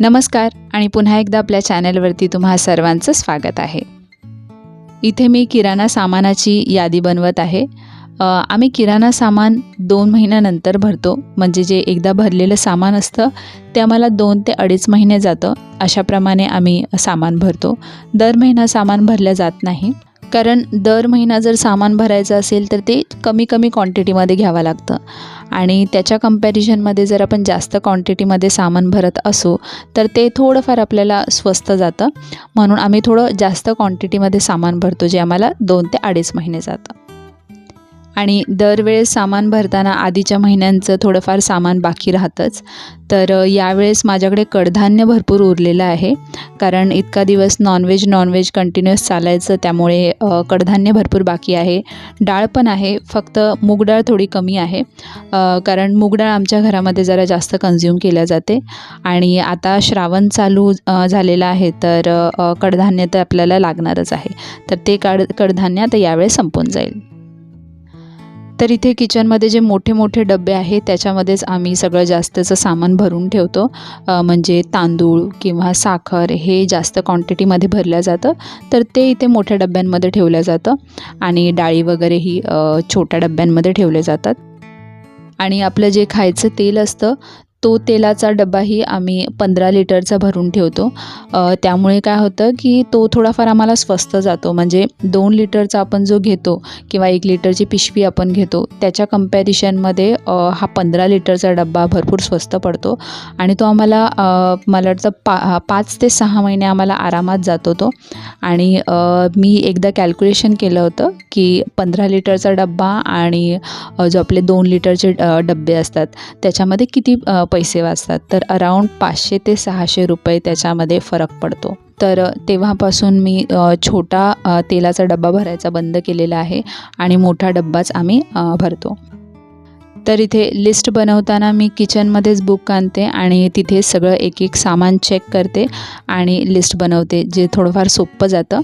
नमस्कार आणि पुन्हा एकदा आपल्या चॅनलवरती तुम्हा सर्वांचं स्वागत आहे. इथे मी किराणा सामानाची यादी बनवत आहे. आम्ही किराणा सामान दोन महिन्यानंतर भरतो. म्हणजे जे एकदा भरलेलं सामान असतं ते आम्हाला दोन ते अडीच महिने जातं. अशाप्रमाणे आम्ही सामान भरतो. दर महिना सामान भरलं जात नाही. कारण दर महिना जर सामान भरायचं असेल तर ते कमी कमी क्वांटिटीमध्ये घ्यावं लागतं. आणि त्याच्या कम्पॅरिझनमध्ये जर आपण जास्त क्वांटिटीमध्ये सामान भरत असू तर ते थोडंफार आपल्याला स्वस्त जातं. म्हणून आम्ही थोडं जास्त क्वांटिटीमध्ये सामान भरतो जे आम्हाला दोन ते अडीच महिने जातं. आणि दरवेळेस सामान भरताना आधीच्या महिन्यांचं थोडंफार सामान बाकी राहतंच. तर यावेळेस माझ्याकडे कडधान्य भरपूर उरलेलं आहे. कारण इतका दिवस नॉनव्हेज नॉनव्हेज कंटिन्युअस चालायचं त्यामुळे कडधान्य भरपूर बाकी आहे. डाळ पण आहे फक्त मूगडाळ थोडी कमी आहे. कारण मूगडाळ आमच्या घरामध्ये जरा जास्त कन्झ्युम केल्या जाते. आणि आता श्रावण चालू झालेलं आहे तर कडधान्य तर आपल्याला लागणारच आहे. तर ते काड कडधान्य आता यावेळेस संपून जाईल. तर इथे किचनमध्ये जे मोठे मोठे डबे आहेत त्याच्यामध्येच आम्ही सगळं जास्तचं सामान भरून ठेवतो. म्हणजे तांदूळ किंवा साखर हे जास्त क्वांटिटीमध्ये भरलं जातं. तर ते इथे मोठ्या डब्यांमध्ये ठेवलं जातं आणि डाळी वगैरेही छोट्या डब्यांमध्ये ठेवले जातात. आणि आपलं जे खायचं तेल असतं तो तेलाचा डब्बाही आम्ही पंधरा लिटरचा भरून ठेवतो. त्यामुळे काय होतं की तो थोडाफार आम्हाला स्वस्त जातो. म्हणजे दोन लिटरचा आपण जो घेतो किंवा एक लिटरची पिशवी आपण घेतो त्याच्या कम्पॅरिशनमध्ये हा पंधरा लिटरचा डब्बा भरपूर स्वस्त पडतो. आणि तो आम्हाला मला वाटतं पा पाच ते सहा महिने आम्हाला आरामात जातो तो. आणि मी एकदा कॅल्क्युलेशन केलं होतं की पंधरा लिटरचा डब्बा आणि जो आपले दोन लिटरचे डब्बे असतात त्याच्यामध्ये किती पैसे वाचतात तर अराऊंड पाचशे ते सहाशे रुपये त्याच्यामध्ये फरक पडतो. तर तेव्हापासून मी छोटा तेलाचा डब्बा भरायचा बंद केलेला आहे आणि मोठा डब्बाच आम्ही भरतो. तर इथे लिस्ट बनवताना मी किचनमध्येच बुक आणते आणि तिथे सगळं एक एक सामान चेक करते आणि लिस्ट बनवते जे थोडंफार सोपं जातं.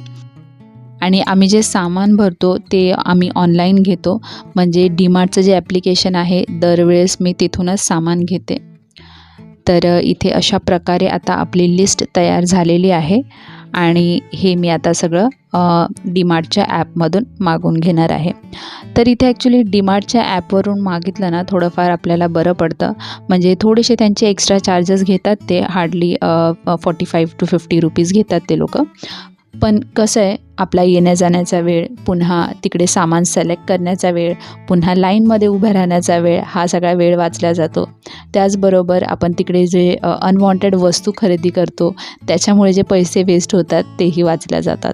आणि आम्ही जे सामान भरतो ते आम्ही ऑनलाईन घेतो. म्हणजे डीमार्टचं जे ॲप्लिकेशन आहे दरवेळेस मी तिथूनच सामान घेते. तर इथे अशा प्रकारे आता आपली लिस्ट तयार झालेली आहे. आणि हे मी आता सगळं डीमार्टच्या ॲपमधून मागून घेणार आहे. तर इथे ॲक्च्युली डीमार्टच्या ॲपवरून मागितलं ना थोडंफार आपल्याला बरं पडतं. म्हणजे थोडेसे त्यांचे एक्स्ट्रा चार्जेस घेतात ते hardly forty five to fifty rupees घेतात ते लोक. पण कसं आहे आपला येण्या जाण्याचा वेळ पुन्हा तिकडे सामान सिलेक्ट करण्याचा वेळ पुन्हा लाईनमध्ये उभा राहण्याचा वेळ हा सगळा वेळ वाचला जातो. त्याचबरोबर आपण तिकडे जे अनवॉन्टेड वस्तू खरेदी करतो त्याच्यामुळे जे पैसे वेस्ट होतात तेही वाचल्या जातात.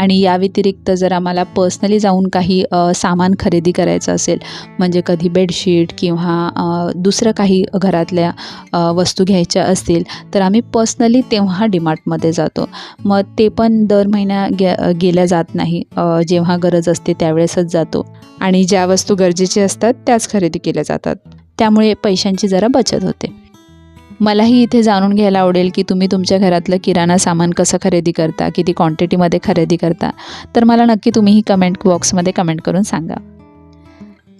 आणि या व्यतिरिक्त जर आम्हाला पर्सनली जाऊन काही सामान खरेदी करायचं असेल म्हणजे कधी बेडशीट किंवा दुसरं काही घरातल्या वस्तू घ्यायच्या असतील तर आम्ही पर्सनली तेव्हा डीमार्टमध्ये जातो. मग ते पण दर महिन्या गे गेल्या जात नाही. जेव्हा गरज असते त्यावेळेसच जातो. आणि ज्या वस्तू गरजेच्या असतात त्याच खरेदी केल्या जातात. त्यामुळे पैशांची जरा बचत होते. मलाही इथे जाणून घ्यायला आवडेल की तुम्ही तुमच्या घरातलं किराणा सामान कसं खरेदी करता किती क्वांटिटीमध्ये खरेदी करता. तर मला नक्की तुम्हीही कमेंट बॉक्समध्ये कमेंट करून सांगा.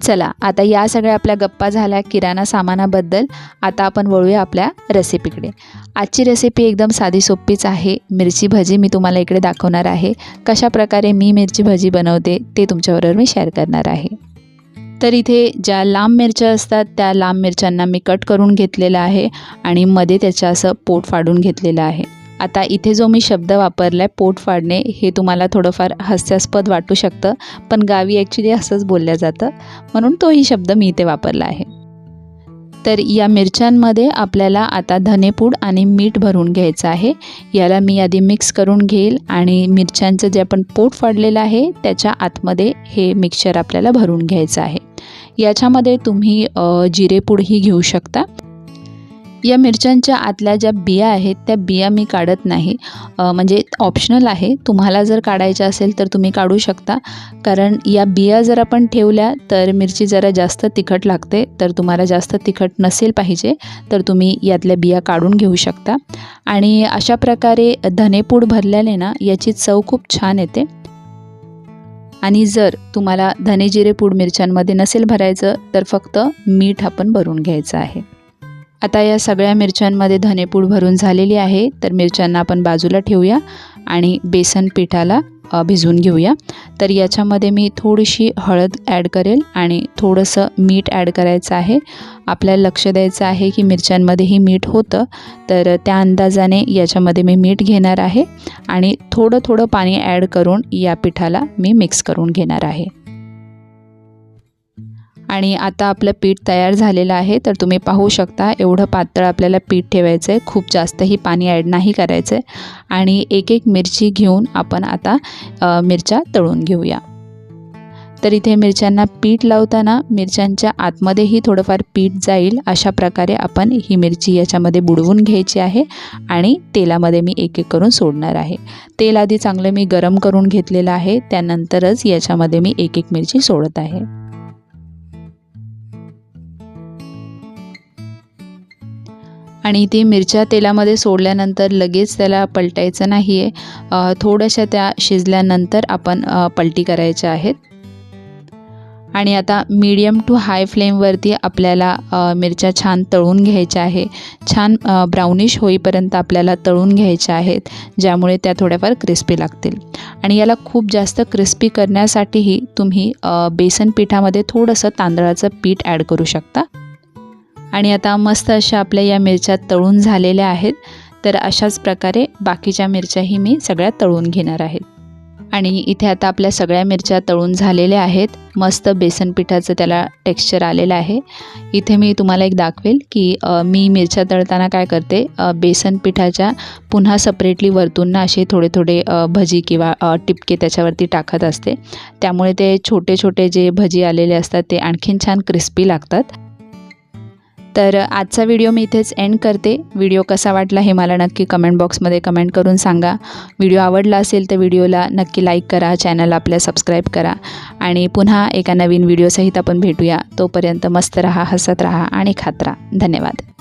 चला आता या सगळ्या आपल्या गप्पा झाल्या किराणा सामानाबद्दल. आता आपण वळूया आपल्या रेसिपीकडे आजची रेसिपी एकदम साधी सोपीच आहे. मिरची भजी मी तुम्हाला इकडे दाखवणार आहे. कशा प्रकारे मी मिरची भजी बनवते ते तुमच्याबरोबर मी शेअर करणार आहे. तर इथे ज्या लांब मिरच्या असतात त्या लांब मिरच्यांना मी कट करून घेतलेलं आहे आणि मध्ये त्याचं असं पोट फाडून घेतलेलं आहे. आता इथे जो मी शब्द वापरला आहे पोट फाडणे हे तुम्हाला थोडंफार हास्यास्पद वाटू शकतं पण गावी ॲक्च्युली असंच बोललं जातं. म्हणून तोही शब्द मी इथे वापरला आहे. तर या मिरच्यांमध्ये आपल्याला आता धनेपूड आणि मीठ भरून घ्यायचं आहे. याला मी आधी मिक्स करून घेईल आणि मिरच्यांचं जे आपण पोट फाडलेलं आहे त्याच्या आतमध्ये हे मिक्सचर आपल्याला भरून घ्यायचं आहे. याच्यामध्ये तुम्ही जिरेपूडही घेऊ शकता. या मिरच्यांच्या आतल्या ज्या बिया आहेत त्या बिया मी काढत नाही. म्हणजे ऑप्शनल आहे. तुम्हाला जर काढायच्या असेल तर तुम्ही काढू शकता. कारण या बिया जर आपण ठेवल्या तर मिरची जरा जास्त तिखट लागते. तर तुम्हाला जास्त तिखट नसेल पाहिजे तर तुम्ही यातल्या बिया काढून घेऊ शकता. आणि अशा प्रकारे धनेपूड भरल्याने ना याची चव खूप छान येते. आणि जर तुम्हाला धने जिरे पूड मिरच्यांमध्ये नसेल भरायचं तर फक्त मीठ आपण भरून घ्यायचं आहे. आता या सगळ्या मिरच्यांमध्ये धनेपूड भरून झालेली आहे. तर मिरच्यांना आपण बाजूला ठेवूया आणि बेसन पिठाला भिजून भिजवून घेऊया. तर याच्यामध्ये मी थोडीशी हळद ॲड करेल आणि थोडंसं मीठ ॲड करायचं आहे. आपल्याला लक्ष द्यायचं आहे की मिरच्यांमध्येही मीठ होतं. तर त्या अंदाजाने याच्यामध्ये मी मीठ घेणार आहे आणि थोडं थोडं पाणी ॲड करून या पिठाला मी मिक्स करून घेणार आहे. आणि आता आपलं पीठ तयार झालेलं आहे तर तुम्ही पाहू शकता एवढं पातळ आपल्याला पीठ ठेवायचं आहे खूप जास्तही पाणी ॲड नाही करायचं आहे आणि एक एक मिरची घेऊन आपण आता मिरच्या तळून घेऊया. तर इथे मिरच्यांना पीठ लावताना मिरच्यांच्या आतमध्येही थोडंफार पीठ जाईल. अशा प्रकारे आपण ही मिरची याच्यामध्ये बुडवून घ्यायची आहे आणि तेलामध्ये मी एक एक करून सोडणार आहे. तेल आधी चांगलं मी गरम करून घेतलेलं आहे. त्यानंतरच याच्यामध्ये मी एक एक मिरची सोडत आहे. आणि ती मिरच्या तेलामध्ये सोडल्यानंतर लगेच त्याला पलटायचं नाही आहे थोड्याशा त्या शिजल्यानंतर आपण पलटी करायच्या आहेत. आणि आता मीडियम टू हाय फ्लेमवरती आपल्याला मिरच्या छान तळून घ्यायच्या आहे छान ब्राउनिश होईपर्यंत आपल्याला तळून घ्यायच्या आहेत ज्यामुळे त्या थोड्याफार क्रिस्पी लागतील. आणि याला खूप जास्त क्रिस्पी करण्यासाठीही तुम्ही बेसन पिठामध्ये थोडंसं तांदळाचं पीठ ॲड करू शकता. आणि आता मस्त अशा आपल्या या मिरच्या तळून झालेल्या आहेत. तर अशाच प्रकारे बाकीच्या मिरच्याही मी सगळ्या तळून घेणार आहेत आणि इथे आता आपल्या सगळ्या मिरच्या तळून झालेल्या आहेत. मस्त बेसन पिठाचं त्याला टेक्स्चर आलेलं आहे. इथे मी तुम्हाला एक दाखवेल की मी मिरच्या तळताना काय करते? बेसन पिठाच्या पुन्हा सपरेटली वरतून ना असे थोडे थोडे भजी किंवा टिपके त्याच्यावरती टाकत असते. त्यामुळे ते छोटे छोटे जे भजी आलेले असतात ते आणखीन छान क्रिस्पी लागतात. तर आजचा व्हिडिओ मी इथेच एंड करते. व्हिडिओ कसा वाटला हे मला नक्की कमेंट बॉक्समध्ये कमेंट करून सांगा. व्हिडिओ आवडला असेल तर व्हिडिओला नक्की लाईक करा. चॅनल आपल्या सबस्क्राईब करा. आणि पुन्हा एका नवीन व्हिडिओसहित आपण भेटूया. तोपर्यंत मस्त रहा हसत रहा आणि खात राहा. धन्यवाद.